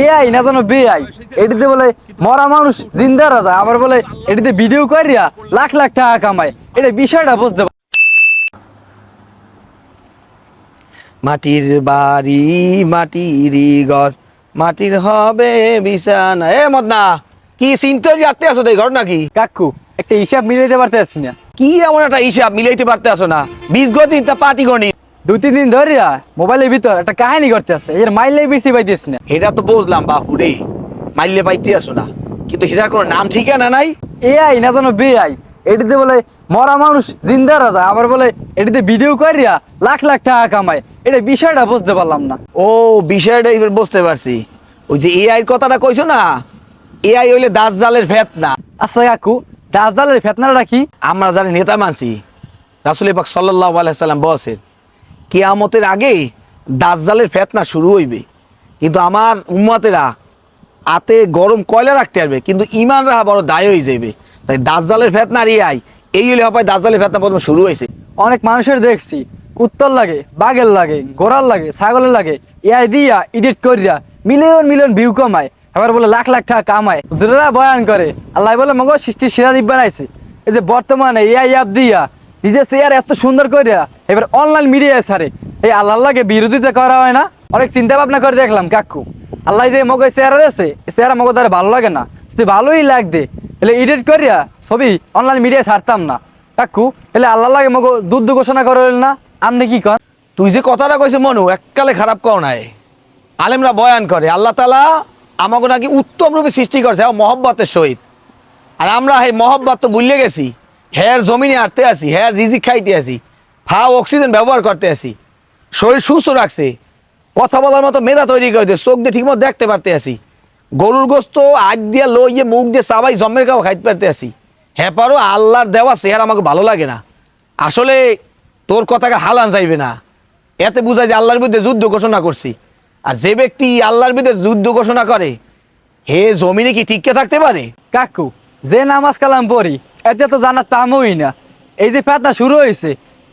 AI না জানো বেআই এটিতে বলে মরা মানুষ জিন্দা রাজা। আবার বলে এটিতে ভিডিও করিয়া লাখ লাখ টাকা কামায়। এটা বিষয়টা বুঝতে মাটির বাড়ি মাটির ঘর মাটির হবে বিছানা। এ মদনা কি চিন্তা রাখতে আসো এই ঘর নাকি কাকু একটা হিসাব মিলাইতে পারতেছি না। কি এমন একটা হিসাব মিলাইতে পারতে আসো না? বীজ গণিত তা পাটি গণিত দুই তিন দিন ধরিয়া মোবাইলের ভিতর একটা কাহিনী করতে আছে। এর মাইলে বেশি পাইতেছি না। এটা তো বুঝলাম বাপু রে। মাইলে পাইতে আসো না। কিন্তু কোনো নাম ঠিকানা নাই? এআই না জানো বেআই। এটিতে বলে মরা মানুষ জিন্দা রাজা। আবার বলে এটিতে ভিডিও করিয়া লাখ লাখ টাকা কামায়। এটা বিষয়টা বুঝতে পারলাম না। ও বিষয়টা এবার বুঝতে পারছি। ওই যে এআই কথাটা কইছো না? এআই হইলে দাস জালের ভেত না আচ্ছা কাকু দাসদালের ফেতনাটা কি? আমরা জানি নেতা মানছি রাসুল পাক আলাইসাল্লাম বসেন কেয়ামতের আগে দাজ্জালের ফেতনা শুরু হইবে। কিন্তু আমার উম্মতেরা আতে গরম কয়লা রাখতে পারবে, কিন্তু ইমান রাহা বড় দায় হয়ে যাবে তাই দাজ্জালের ফেতনা আর ইয়াই, এই হলে হয় দাজ্জালের ফেতনা প্রথম শুরু হয়েছে। অনেক মানুষের দেখছি, উত্তর লাগে, বাঘের লাগে, গোড়ার লাগে, ছাগলের লাগে এআই দিয়া এডিট করিয়া মিলিয়ন মিলিয়ন ভিউ কমায় এবার বলে লাখ লাখ টাকা কামায়। বয়ান করে, আল্লাহ বলে, মগো সৃষ্টি সেরা দ্বীপ বানাইছে এই যে বর্তমানে এআই অ্যাপ দিয়া নিজের চেয়ার এত সুন্দর করিয়া এবার অনলাইন মিডিয়ায় ছাড়ে। এই আল্লাহ লাগে বিরোধিতা করা হয় না। অনেক চিন্তা ভাবনা করে দেখলাম, কাকু। আল্লাহ যে মগো চেয়ারা এই চেয়ারা মগো তার ভালো লাগে না। যদি ভালোই লাগবে এলে এডিট করিয়া ছবি অনলাইন মিডিয়ায় ছাড়তাম না। কাকু এলে আল্লাহ লাগে মগো দুধ ঘোষণা করে না। আপনি কি কর তুই যে কথাটা কইছে মনু, এককালে খারাপ কর নাই। আলেমরা বয়ান করে, আল্লাহ তালা আমাকে নাকি উত্তম রূপে সৃষ্টি করছে মহব্বতের সহিত। আর আমরা এই মহব্বত তো ভুলে গেছি। হ্যার জমিনে আটতে আসি হ্যার রিজিক খাইতে আসি ফা অক্সিজেন ব্যবহার করতে আসি শরীর সুস্থ রাখছে, কথা বলার মতো মেধা তৈরি করে চোখ দিয়ে ঠিকমতো দেখতে পারতে আসি গরুর গোস্ত, আগ দিয়ে লইয়ে মুখ দিয়ে সাবাই জমের খাওয়া খাইতে পারতে আসি হ্যাঁ পারো, আল্লাহর দেওয়া চেহারা আমাকে ভালো লাগে না। আসলে তোর কথাকে হালান যাইবে না। এতে বোঝায় যে আল্লাহর বিরুদ্ধে যুদ্ধ ঘোষণা করছি। আর যে ব্যক্তি আল্লাহর বিরুদ্ধে যুদ্ধ ঘোষণা করে, হে জমিনে কি টিকে থাকতে পারে? কাকু, যে নামাজ কালাম পড়ি এতে তো জানার তামই না। এই যে ফেতনা শুরু হয়েছে,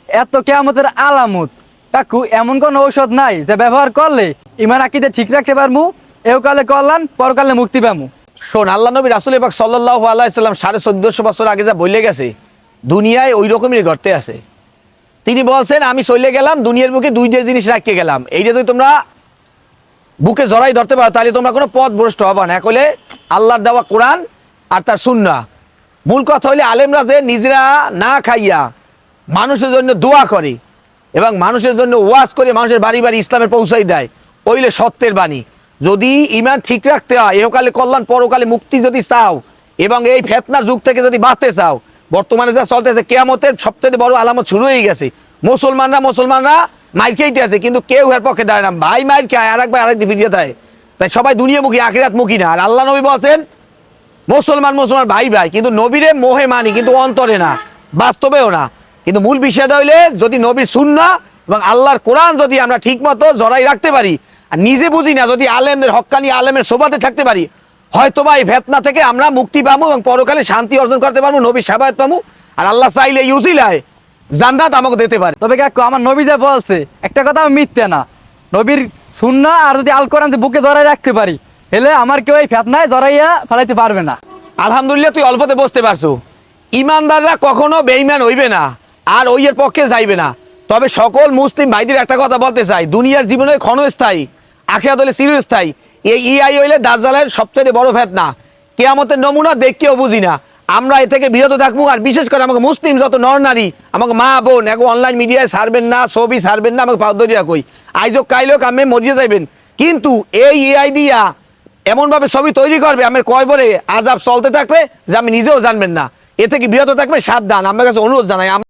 এত কেমতের আলামত। কাকু, এমন কোন ঔষধ নাই যে ব্যবহার করলে ইমান আকিদে ঠিক রাখতে পারমু এও কালে করলাম পরকালে মুক্তি পামু। শোন, আল্লাহ নবী রাসুল এবার সাল্লাহ আলাইসাল্লাম সাড়ে চোদ্দশো বছর আগে যা বলে গেছে, দুনিয়ায় ওই রকমই গর্তে আছে। তিনি বলছেন, আমি চলে গেলাম, দুনিয়ার বুকে দুই যে জিনিস রাখিয়ে গেলাম। এই যে যদি তোমরা বুকে জড়াই ধরতে পারো, তাহলে তোমরা কোনো পথ ভ্রষ্ট হবা না। এক হলে আল্লাহর দেওয়া কোরআন আর তার সুন্না মূল কথা হলে আলেমরা যে নিজেরা না খাইয়া মানুষের জন্য দোয়া করে এবং মানুষের জন্য ওয়াজ করে মানুষের বাড়ি বাড়ি ইসলামের পৌঁছাই দেয় ওইলে সত্যের বাণী। যদি ইমান ঠিক রাখতে হয়, এহকালে কল্যাণ, পরকালে মুক্তি যদি চাও এবং এই ফেতনার যুগ থেকে যদি বাঁচতে চাও, বর্তমানে যা চলতেছে, কেয়ামতের সবথেকে বড় আলামত শুরু হয়ে গেছে। মুসলমানরা মুসলমানরা মাইর খেয়েতে আছে, কিন্তু কেউ এর পক্ষে দেয় না। ভাই মাইর খায় আর এক ভাই আরেক ভিড়িয়ে দেয়। তাই সবাই দুনিয়ামুখী আখিরাত মুখী না। আর আল্লাহ নবী বলছেন মুসলমান মুসলমান, ভাই ভাই, কিন্তু নবীরে মোহে মানি, কিন্তু অন্তরে না, বাস্তবেও না। কিন্তু মূল বিষয়টা হইলে যদি নবীর সুন্না এবং আল্লাহর কোরআন যদি আমরা ঠিক মতো জড়াই রাখতে পারি, আর নিজে বুঝি না যদি আলেমদের হক্কানি আলেমের সোবাতে থাকতে পারি হয়তো বা এই ভেতনা থেকে আমরা মুক্তি পাবো এবং পরকালে শান্তি অর্জন করতে পারব, নবীর সাবায়ত পাবো, আর আল্লাহ চাইলে ইউজিলায় জান্নাত আমাকে দিতে পারে। তবে কাকু, আমার নবী যা বলছে, একটা কথা মিথ্যে না। নবীর সুন্না আর যদি আল কোরআন বুকে জড়াই রাখতে পারি হেলে আমার কেউ এই ফেতনায় জড়াইয়া ফেলাইতে পারবে না। আলহামদুলিল্লাহ তুই অল্পতে বসতে পারছ। ইমানদাররা কখনো বেইমান হইবে না, আর ওইয়ের পক্ষে যাইবে না। তবে সকল মুসলিম ভাইদের একটা কথা বলতে চাই, দুনিয়ার জীবনে ক্ষণস্থায়ী, আখিরাত হলে চিরস্থায়ী, এই ইআই হইলে দাজ্জালের সবচেয়ে বড় ফেতনা। কেয়ামতের নমুনা দেখকেও বুঝি না। আমরা এ থেকে বিরত থাকব, আর বিশেষ করে আমাকে মুসলিম যত নর নারী আমাকে মা, বোন, এখন অনলাইন মিডিয়ায় ছাড়বেন না, ছবি ছাড়বেন না, আমাকে পাউদরিয়া কই। আইজক কাইলোক আমি মরিয়ে যাইবেন। কিন্তু এই এআই দিয়া এমনভাবে ছবি তৈরি করবে আমি কয় বলে আজাব চলতে থাকবে যে আমি নিজেও জানবেন না। এ থেকে বিরত থাকবে, সাবধান। আমার কাছে অনুরোধ জানাই।